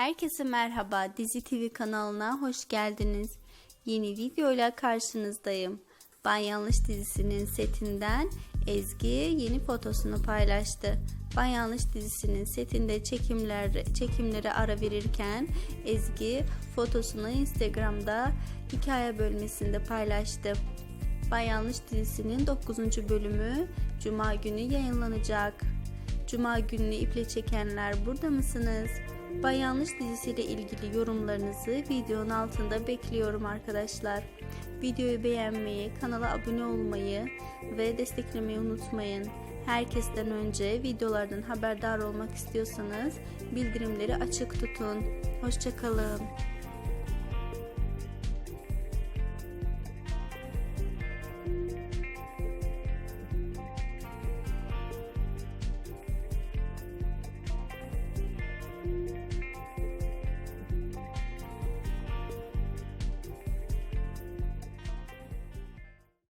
Herkese merhaba. Dizi TV kanalına hoş geldiniz. Yeni videoyla karşınızdayım. Ben Yanlış dizisinin setinden Ezgi yeni fotosunu paylaştı. Ben Yanlış dizisinin setinde çekimler çekimlere ara verirken Ezgi fotosunu Instagram'da hikaye bölmesinde paylaştı. Ben Yanlış dizisinin 9. bölümü Cuma günü yayınlanacak. Cuma gününü iple çekenler burada mısınız? Bay Yanlış dizisiyle ilgili yorumlarınızı videonun altında bekliyorum arkadaşlar. Videoyu beğenmeyi, kanala abone olmayı ve desteklemeyi unutmayın. Herkesten önce videolardan haberdar olmak istiyorsanız bildirimleri açık tutun. Hoşçakalın.